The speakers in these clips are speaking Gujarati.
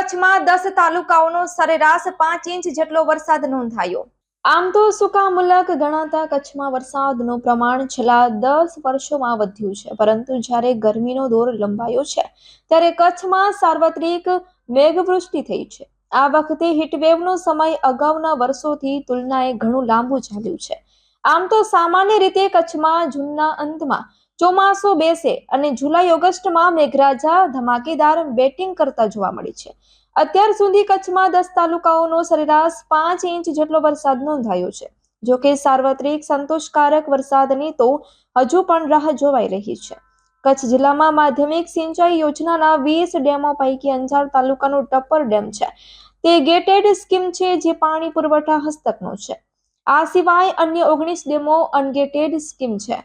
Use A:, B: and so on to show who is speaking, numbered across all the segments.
A: કચ્છમાં દસ તાલુકાઓનો સરેરાશ પાંચ ઇંચ જેટલો વરસાદ નોંધાયો. આમ તો સુકા ગણાતા કચ્છમાં વરસાદનું પ્રમાણ છેલ્લા દસ વર્ષોમાં વધ્યું છે. પરંતુ જ્યારે ગરમીનો દોર લંબાયો છે, ત્યારે કચ્છમાં સાર્વત્રિક મેઘવૃષ્ટિ થઈ છે. આ વખતે હીટવેવનો સમય અગાઉના વર્ષોથી તુલનાએ ઘણું લાંબુ ચાલ્યું છે. આમ તો સામાન્ય રીતે કચ્છમાં જૂનના અંતમાં ચોમાસું બેસે અને જુલાઈ ઓગસ્ટમાં મેઘરાજા ધમાકેદાર બેટિંગ કરતા જોવા મળે છે. અત્યાર સુધી કચ્છમાં દસ તાલુકાઓનો સરેરાશ પાંચ ઇંચ જેટલો વરસાદ નોંધાયો છે. જો કે સાર્વત્રિક સંતોષકારક વરસાદની તો હજુ પણ રાહ જોવાઈ રહી છે. કચ્છ જિલ્લામાં માધ્યમિક સિંચાઈ યોજનાના વીસ ડેમો પૈકી અંજાર તાલુકાનો ટપ્પર ડેમ છે. તે ગેટેડ સ્કીમ છે જે પાણી પુરવઠા હસ્તકનો છે. આ સિવાય અન્ય ઓગણીસ ડેમો અનગેટેડ સ્કીમ છે.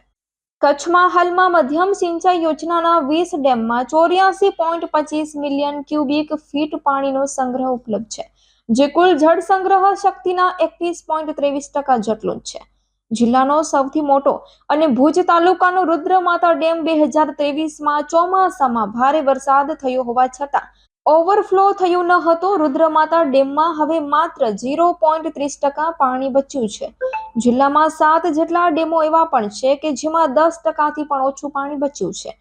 A: કચ્છમાં હાલમાં મધ્યમ સિંચાઈ યોજનાના વીસ ડેમમાં ચોર્યાસી પોઈન્ટ પચીસ મિલિયન ક્યુબિક ફીટ પાણીનો સંગ્રહ ઉપલબ્ધ છે, જે કુલ જળ સંગ્રહ શક્તિના એકવીસ પોઈન્ટ ત્રેવીસ ટકા જેટલો જ છે. જિલ્લાનો સૌથી મોટો અને ભુજ તાલુકાનો રુદ્રમાતા ડેમ બે હજાર ત્રેવીસમાં ચોમાસામાં ભારે વરસાદ થયો હોવા છતાં ઓવરફ્લો થયું ન હતું. રુદ્રમાતા ડેમમાં હવે માત્ર ઝીરો પોઈન્ટ ત્રીસ ટકા પાણી બચ્યું છે. જિલ્લામાં સાત જેટલા ડેમો એવા પણ છે કે જેમાં દસ ટકાથી પણ ઓછું પાણી બચ્યું છે.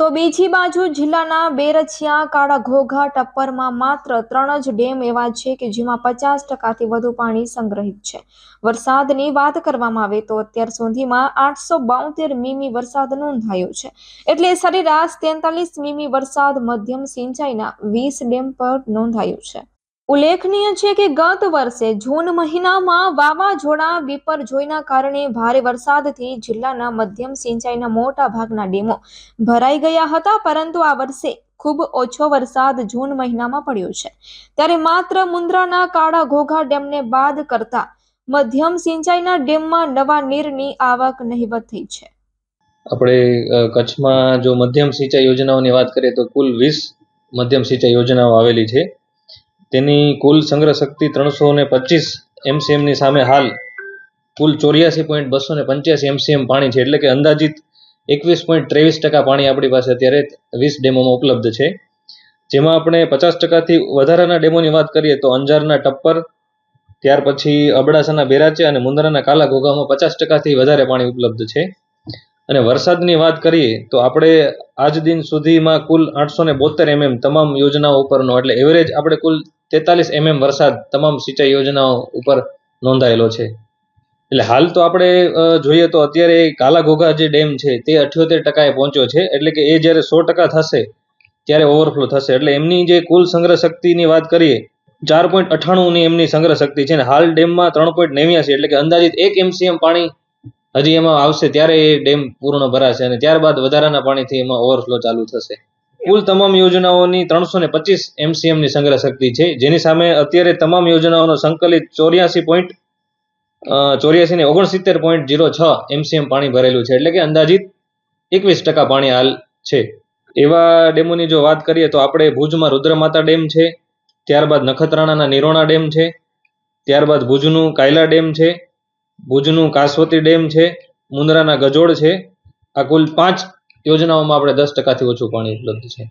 A: તો બીજી બાજુ જિલ્લાના બેરછિયા કાળા ઘોઘા ટપ્પરમાં માત્ર ત્રણ જ ડેમ એવા છે કે જેમાં પચાસ ટકાથી વધુ પાણી સંગ્રહિત છે. વરસાદની વાત કરવામાં આવે તો અત્યાર સુધીમાં આઠસો બોતેર મીમી વરસાદ નોંધાયો છે. એટલે સરેરાશ તેતાલીસ મીમી વરસાદ મધ્યમ સિંચાઈના વીસ ડેમ પર નોંધાયો છે. ઉલ્લેખનીય છે કે ગત વર્ષે જૂન મહિનામાં વાવાઝોડા વિપરજોયના કારણે ભારે વરસાદથી જિલ્લાના મધ્યમ સિંચાઈના મોટા ભાગના ડેમો ભરાઈ ગયા હતા, પરંતુ આ વર્ષે ખૂબ ઓછો વરસાદ જૂન મહિનામાં પડ્યો છે. ત્યારે માત્ર મુન્દ્રાના કાળા ઘોઘા ડેમને બાદ કરતા મધ્યમ સિંચાઈના ડેમમાં નવા નીરની આવક નહિવત થઈ છે.
B: આપણે કચ્છમાં જો મધ્યમ સિંચાઈ યોજનાઓની વાત કરીએ તો કુલ વીસ મધ્યમ સિંચાઈ યોજનાઓ આવેલી છે. તેની કુલ સંગ્રહ શક્તિ ત્રણસો ને પચીસ એમસીએમની સામે હાલ. કુલ ચોર્યાસી પોઈન્ટ બસો ને પંચ્યાસી એમસીએમ પાણી છે. એટલે કે અંદાજિત એકવીસ પોઈન્ટ ત્રેવીસ ટકા પાણી આપણી પાસે અત્યારે વીસ ડેમોમાં ઉપલબ્ધ છે. જેમાં આપણે પચાસ ટકાથી વધારાના ડેમોની વાત કરીએ તો અંજારના ટપ્પર, ત્યાર પછી અબડાસાના બેરાચે અને મુંદ્રાના કાલા ઘોઘામાં પચાસ ટકાથી વધારે પાણી ઉપલબ્ધ છે. અને વરસાદની વાત કરીએ તો આપણે આજ દિન સુધીમાં કુલ આઠસો ને બોતેર એમએમ તમામ યોજનાઓ ઉપરનો, એટલે એવરેજ આપણે કુલ તેતાલીસ એમએમ વરસાદ તમામ સિંચાઈ યોજનાઓ ઉપર નોંધાયેલો છે. એટલે હાલ તો આપણે જોઈએ તો અત્યારે કાલા ઘોઘા જે ડેમ છે તે અઠ્યોતેર ટકાએ પહોંચ્યો છે. એટલે કે એ જ્યારે સો ટકા થશે, ત્યારે ઓવરફ્લો થશે. એટલે એમની જે કુલ સંગ્રહ શક્તિની વાત કરીએ, ચાર પોઈન્ટ અઠ્ઠાણુંની એમની સંગ્રહ શક્તિ છે. અને હાલ ડેમમાં ત્રણ પોઈન્ટ નેવ્યાસી, એટલે કે અંદાજિત એક એમસીએમ પાણી હજી એમાં આવશે ત્યારે એ ડેમ પૂર્ણ ભરાશે. અને ત્યારબાદ વધારાના પાણીથી એમાં ઓવરફ્લો ચાલુ થશે. કુલ તમામ યોજનાઓની ત્રણસો ને પચીસ એમસીએમની સંગ્રહ શક્તિ છે. જેની સામે અત્યારે તમામ યોજનાઓનો સંકલિત ચોર્યાસી પોઈન્ટ ચોર્યાસી ને ઓગણસિત્તેર પોઈન્ટ જીરો છ એમસીએમ પાણી ભરેલું છે. એટલે કે અંદાજિત એકવીસ ટકા પાણી હાલ છે. એવા ડેમોની જો વાત કરીએ તો આપણે ભુજમાં રુદ્રમાતા ડેમ છે, ત્યારબાદ નખત્રાણાના નિરોણા ડેમ છે, ત્યારબાદ ભુજનું કાયલા ડેમ છે, ભુજનું કાસવતી ડેમ છે મુન્દ્રાના ગજોડ છે. આ કુલ પાંચ યોજનાઓમાં આપણે દસ ટકાથી ઓછું પાણી ઉપલબ્ધ છે.